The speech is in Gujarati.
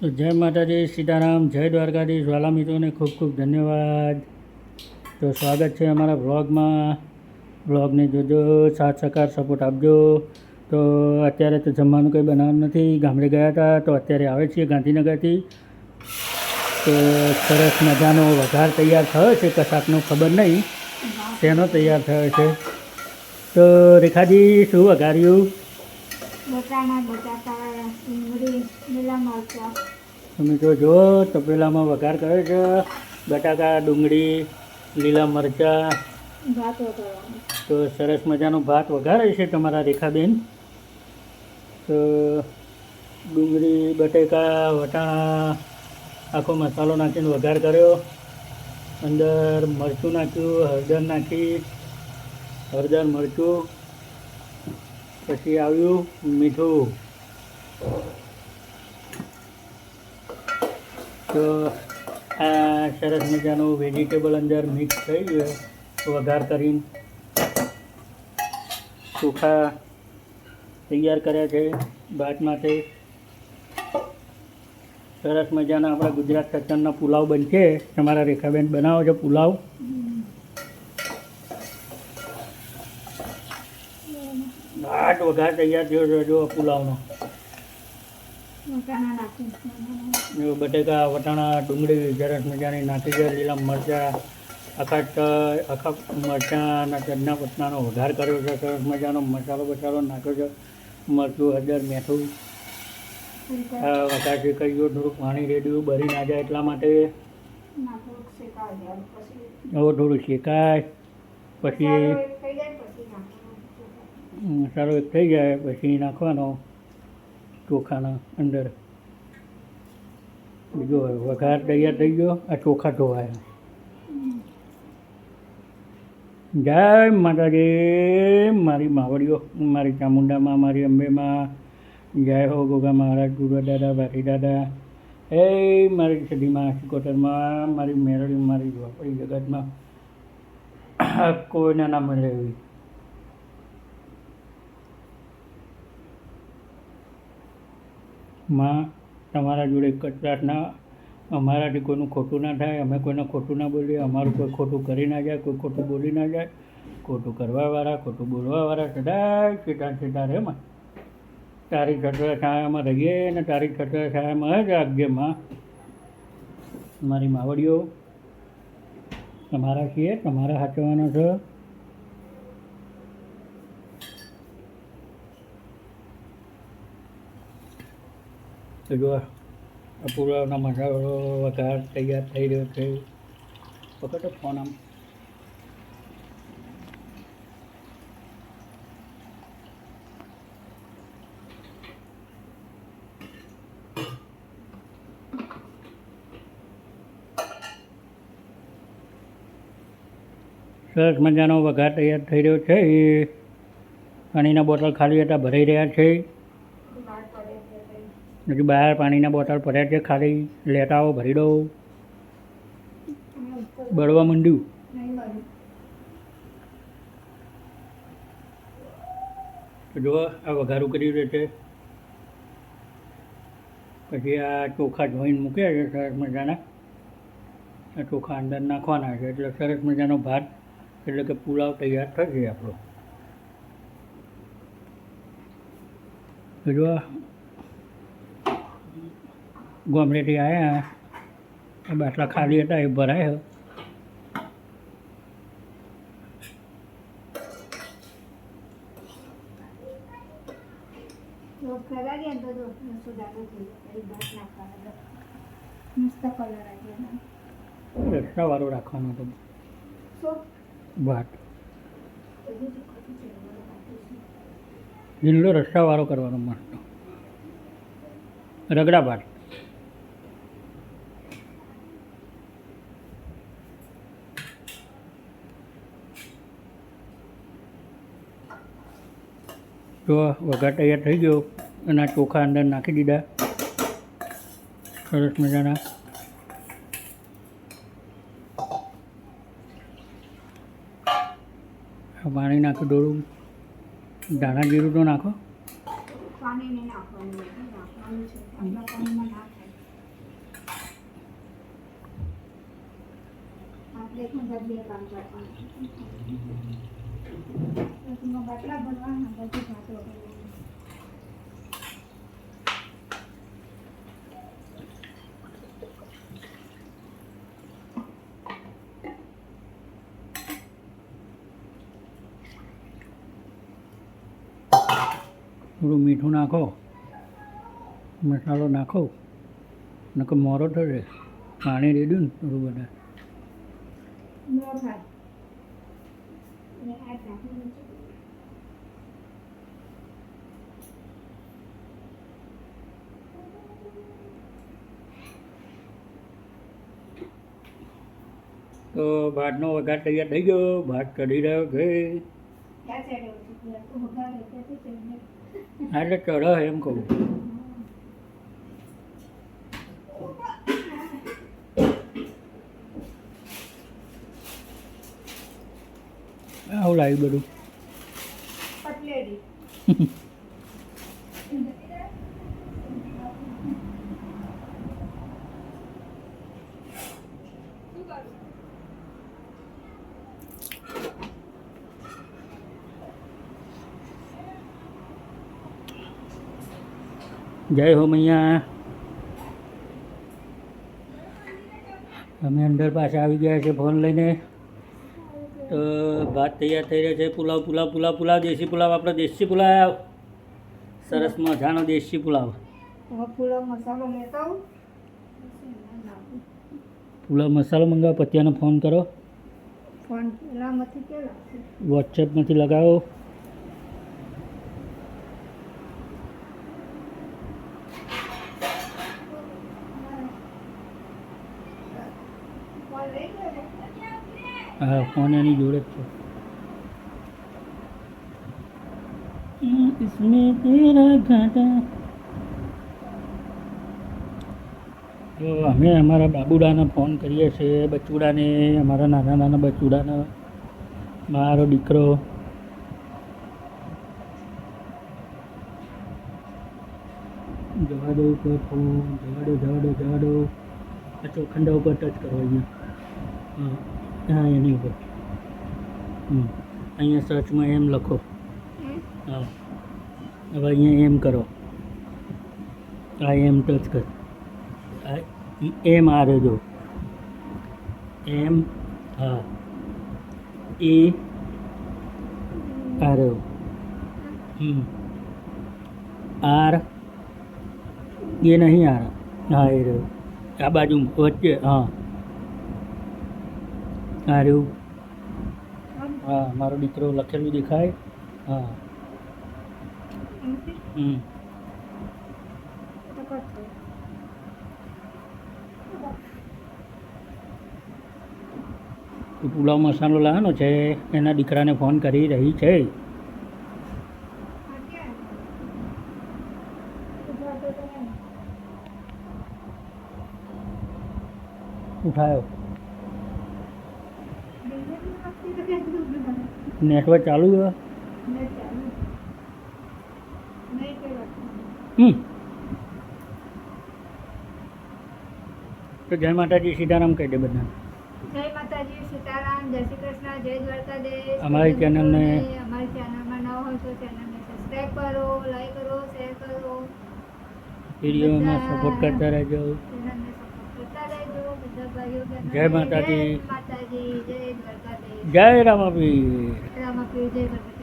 તો જય માતાજી, સીતારામ, જય દ્વારકાધીશ. વાલા મિત્રોને ખૂબ ખૂબ ધન્યવાદ. તો સ્વાગત છે અમારા વ્લોગમાં. બ્લોગને જોજો, સાથ, સહકાર, સપોર્ટ આપજો. તો અત્યારે તો જમવાનું કંઈ બનાવવાનું નથી. ગામડે ગયા હતા, તો અત્યારે આવે છીએ ગાંધીનગરથી. તો સરસ મજાનો વઘાર તૈયાર થયો છે, કશાકનો ખબર નહીં. તેનો તૈયાર થયો છે? તો રેખાજી, શું વઘાર્યું? બટાણા બટાકા ડુંગળી લીલા મરચાં. તમે જો જો તપેલામાં વઘાર કર્યો છે? બટાકા ડુંગળી લીલા મરચાં? ભાત વઘારવાનો તો સરસ મજાનો ભાત વઘારે છે તમારા રેખાબેન? તો ડુંગળી બટેકા વટાણા આખો મસાલો નાખીને વઘાર કર્યો. અંદર મરચું નાખ્યું હળદર નાખી હળદર મરચું પછી આવ્યું મીઠું. તો આ સરસ મજાનું વેજીટેબલ અંદર મિક્સ થઈ ગયું વઘાર કરીને. ચોખા તૈયાર કર્યા છે ભાત માટે સરસ મજાના આપણા ગુજરાત સત્તરના પુલાવ બનશે. તમારા રેખાબેન બનાવો છો પુલાવ. ભાત વઘાર તૈયાર થયો છે જો પુલાવનો. જો બટેકા વટાણા ડુંગળી સરસ મજાની નાખી છે લીલા મરચાં આખા આખા મરચાં અને ચડના પત્તાનો વઘાર કર્યો છે સરસ મજાનો મસાલો બસાલો નાખ્યો છે મરચું હળદર આ વઘાર શેકાઈ ગયો થોડુંક પાણી રેડ્યું બરી ના જાય એટલા માટે. હવે થોડું શેકાય પછી. મસાલો એક થઈ જાય, પછી નાખવાનો ચોખાના અંદર. બીજો વઘાર તૈયાર થઈ ગયો, આ ચોખા ધોવાયા. જય માતાજી, મારી માવડીઓ, મારી ચામુંડામાં, મારી અંબેમાં. જય હો ગોગા મહારાજ ગુરુ દાદા ભાટી દાદા. એ મારી સદીમાં સિકોતરમાં મારી મેરડી, મારી ઝોપડી જગતમાં. કોઈને ના મળે એવી માં તમારા જોડે એક પ્રાર્થના અમારાથી કોઈનું ખોટું ના થાય, અમે કોઈને ખોટું ના બોલીએ, અમારું કોઈ ખોટું કરી ના જાય, કોઈ ખોટું બોલી ના જાય, ખોટું કરવાવાળા ખોટું બોલવાવાળા સદાય સીધા સીધા રહે માં. તારી છત્ર છાયામાં રહીએ અને તારી છત્ર છાયામાં જ રાખજે મારી માવડીઓ, તમારા છીએ, તમારા હાચવાના છે. તો જો આ પુલાવના મસાલો વઘાર તૈયાર થઈ રહ્યો છે. વખત ફોન આમ. સરસ મજાનો વઘાર તૈયાર થઈ રહ્યો છે. એ પાણીના બોટલ ખાલી હતા, ભરાઈ રહ્યા છે. હજી બહાર પાણીના બોટલ પડ્યા છે, ખાલી લેતા આવો ભરી દો. બળવા માંડ્યું. જુઓ, આ વઘારું કરી રહ્યો છે પછી આ ચોખા ધોઈને મૂક્યા છે, સરસ મજાના. આ ચોખા અંદર નાખવાના છે, એટલે સરસ મજાનો ભાત, એટલે કે પુલાવ તૈયાર થશે આપણો. જુઓ ગામડેથી આવ્યા એ બાટલા ખાલી હતા એ ભરાયો. રસ્તા વાળો રાખવાનો હતો. ભાત. લીલો રસ્સાવાળો કરવાનો મસ્ત. રગડા ભાત. જો વઘાર તૈયાર થઈ ગયો અને આ ચોખા અંદર નાખી દીધા. સરસ મજાના. પાણી નાખી દોડું ધાણા જીરું તો નાખો. આપણે નહીં નાખવાનું નાખવાનું છે આટલા પાણીમાં ના થાય એક મિનિટ બે કામ કરવાના એમાં બાટલા ભરવાના બધું ભાતો થોડું મીઠું નાખો મસાલો નાખો નકર મોરો થશે પાણી રેડ્યું ને થોડું બધા નો થાય અને આ ઢાંકણ નીચે તો ભાતનો વઘાર તૈયાર થઈ ગયો ભાત ચડી રહ્યો છે ક્યાં સાઈડે ઓછી તું વઘારે ત્યાંથી ચડીને હા એટલે ચઢે એમ કહું આવું લાવ્યું બધું. જય હો મૈયા. અમે અંદર પાછા આવી ગયા છે ફોન લઈને. તો ભાત તૈયાર થઈ રહ્યો છે. પુલાવ પુલાવ પુલાવ પુલાવ. દેશી પુલાવ. આપણો દેશી પુલાવ સરસ મજાનો દેશી પુલાવ. પુલાવ મસાલો મંગાવો. પત્યાનો ફોન કરો. વોટ્સએપમાંથી લગાવો ફોન લઈ ગયો ને હા ફોન એની જોડે જ છે इसमें तेरा घाटा તો અમે અમારા બાબુડાને ફોન કરીએ છીએ બચુડાને અમારા નાના નાના બચુડાને મારો દીકરો જવા દો ઉપર ફોન જવા દો જવા દો જવા દો આ ચોખંડા ઉપર ટચ કરો અહીંયા હા હા એની ઉપર. અહીંયા સર્ચમાં એમ લખો. હા. હવે અહીંયા એમ કરો. આ એમ ટચ કર. આ એમ આ રહ્યો જો એમ હા. એ આ રહ્યો. હમ. આર. એ નહીં આર. હા એ રહ્યો. આ બાજુ વચ્ચે હા. આ રહ્યું હા, મારો દીકરો લખેલું દેખાય હા? હમ પુલાવ મસાલો લાવવાનો છે, એના દીકરાને ફોન કરી રહી છે. ઉઠાયો ડિલિવરી વખતે તો કેટલું બધું. નેટવર્ક ચાલુ છે. હમ. તો જય માતાજી સીતારામ કહી દે બધા જય માતાજી સીતારામ જય શ્રી કૃષ્ણ જય દ્વારકાધીશ. અમારી ચેનલને- અમારી ચેનલમાં નવા હોય તો ચેનલને સબસ્ક્રાઇબ કરો લાઈક કરો શેર કરો. વિડીયોમાં સપોર્ટ કરતા રહેજો. જય માતાજી. માતાજી જય દ્વારકાધીશ જય રામાપીર રામાપીર જય દ્વારકાધીશ